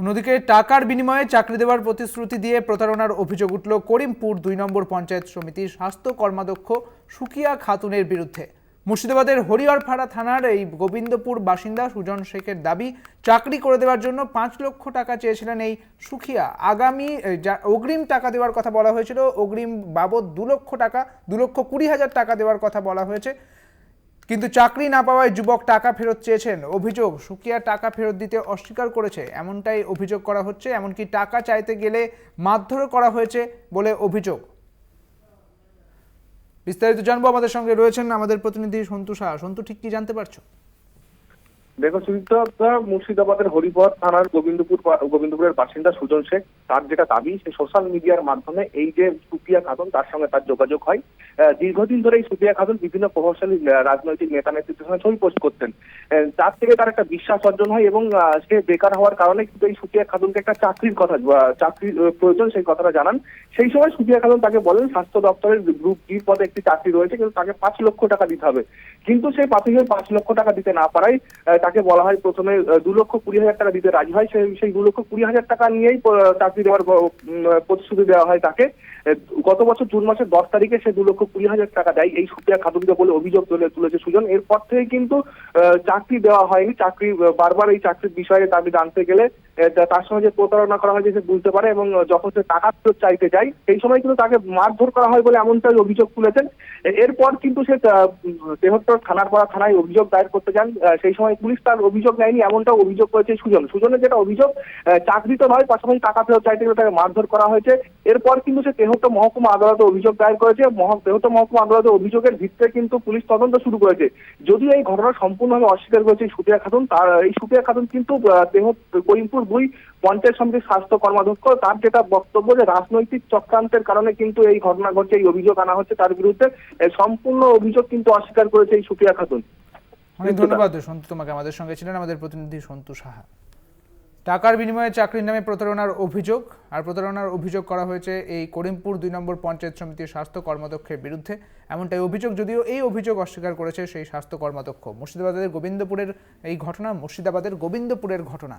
অন্যদিকে টাকার বিনিময়ে চাকরি দেওয়ার প্রতিশ্রুতি দিয়ে প্রতারণার অভিযোগ উঠল করিমপুর দুই নম্বর পঞ্চায়েত সমিতির স্বাস্থ্য কর্মাধ্যক্ষ সুকিয়া খাতুনের বিরুদ্ধে। মুর্শিদাবাদের হরিহরপাড়া থানার এই গোবিন্দপুর বাসিন্দা সুজন শেখের দাবি, চাকরি করে দেওয়ার জন্য পাঁচ লক্ষ টাকা চেয়েছিলেন এই সুখিয়া আগামী অগ্রিম টাকা দেওয়ার কথা বলা হয়েছিল। অগ্রিম বাবদ দু লক্ষ টাকা, দু লক্ষ কুড়ি হাজার টাকা দেওয়ার কথা বলা হয়েছে। কিন্তু চাকরি না পাওয়ায় যুবক টাকা ফেরত চেয়েছেন। অভিযোগ, সুকিয়া টাকা ফেরত দিতে অস্বীকার করেছে। এমনটাই অভিযোগ করা হচ্ছে, এমনকি টাকা চাইতে গেলে মারধর করা হয়েছে বলে অভিযোগ। বিস্তারিত জানব, আমাদের সঙ্গে রয়েছেন আমাদের প্রতিনিধি সন্তু শাহ সন্তু, ঠিক কি জানতে পারছ? দেখো, সুদীপ্তা মুর্শিদাবাদের হরিপদ থানার গোবিন্দপুর গোবিন্দপুরের বাসিন্দা সুজন শেখ, তার যেটা দাবি, সে সোশ্যাল মিডিয়ার মাধ্যমে এই যে সুপিয়া খাতুন, তার সঙ্গে তার যোগাযোগ হয়। দীর্ঘদিন ধরে এই সুপিয়া খাতুন বিভিন্ন প্রভাবশালী রাজনৈতিক নেতা নেতৃত্বের সঙ্গে ছবি পোস্ট করতেন। তার থেকে তার একটা বিশ্বাস অর্জন হয় এবং সে বেকার হওয়ার কারণে কিন্তু এই সুপিয়া খাতুনকে একটা চাকরির কথা চাকরির প্রয়োজন সেই কথাটা জানান। সেই সময় সুপিয়া খাতুন তাকে বলেন, স্বাস্থ্য দপ্তরের গ্রুপ ডি পদে একটি চাকরি রয়েছে, কিন্তু তাকে পাঁচ লক্ষ টাকা দিতে হবে। কিন্তু সেই প্রাথমিক পাঁচ লক্ষ টাকা দিতে না পারায় তাকে বলা হয় প্রথমে দু লক্ষ কুড়ি হাজার টাকা দিতে রাজি হয়। সেই সেই দু লক্ষ কুড়ি হাজার টাকা নিয়েই চাকরি দেওয়ার প্রতিশ্রুতি দেওয়া হয় তাকে। গত বছর জুন মাসের দশ তারিখে সে দু লক্ষ কুড়ি হাজার টাকা দেয় এই সুপ্রিয়া খাতুনকে বলে অভিযোগ তুলে, তুলেছে সুজন। এরপর থেকে কিন্তু চাকরি দেওয়া হয়নি। চাকরি বারবার এই চাকরির বিষয়ে দাবি জানতে গেলে তার সঙ্গে যে প্রতারণা করা হয় যে সে বুঝতে পারে এবং যখন সে টাকা ফেরত চাইতে যায় সেই সময় কিন্তু তাকে মারধর করা হয় বলে এমনটাই অভিযোগ তুলেছেন। এরপর কিন্তু সে উম, থানার পাড়া থানায় অভিযোগ দায়ের করতে যান। সেই সময় পুলিশ তার অভিযোগ নেয়নি এমনটা অভিযোগ করেছে সুজন। সুজনের যেটা অভিযোগ চাকরি তো নয় পাশাপাশি টাকা ফেরত চাইতে গেলে তাকে মারধর করা হয়েছে। এরপর কিন্তু সে তেহট্ট মহকুমা আদালতে অভিযোগ দায়ের করেছে। তেহট্ট মহকুমা আদালতে অভিযোগের ভিত্তিতে কিন্তু পুলিশ তদন্ত শুরু করেছে। যদিও এই ঘটনা সম্পূর্ণভাবে অস্বীকার করেছে সুপিয়া খাতুন তার এই সুপিয়া খাতুন কিন্তু আহ, তেহ- করিমপুর দুই পঞ্চায়েত সমিতির স্বাস্থ্য কর্মাধ্যক্ষ তার যেটা বক্তব্য যে রাজনৈতিক চক্রান্তের কারণে কিন্তু এই ঘটনা ঘটছে এই অভিযোগ আনা হচ্ছে তার বিরুদ্ধে সম্পূর্ণ অভিযোগ কিন্তু অস্বীকার করেছে এই সুপিয়া খাতুন। অনেক ধন্যবাদ সন্তু তোমাকে। আমাদের সঙ্গে ছিলেন আমাদের প্রতিনিধি সন্তু সাহা। টাকার বিনিময়ে চাকরির নামে প্রতারণার অভিযোগ আর প্রতারণার অভিযোগ করা হয়েছে এই করিমপুর দুই নম্বর পঞ্চায়েত সমিতির স্বাস্থ্য কর্মাধ্যক্ষের বিরুদ্ধে। এমনটাই অভিযোগ যদিও এই অভিযোগ অস্বীকার করেছে সেই স্বাস্থ্য কর্মাধ্যক্ষ। মুর্শিদাবাদের গোবিন্দপুরের এই ঘটনা মুর্শিদাবাদের গোবিন্দপুরের ঘটনা।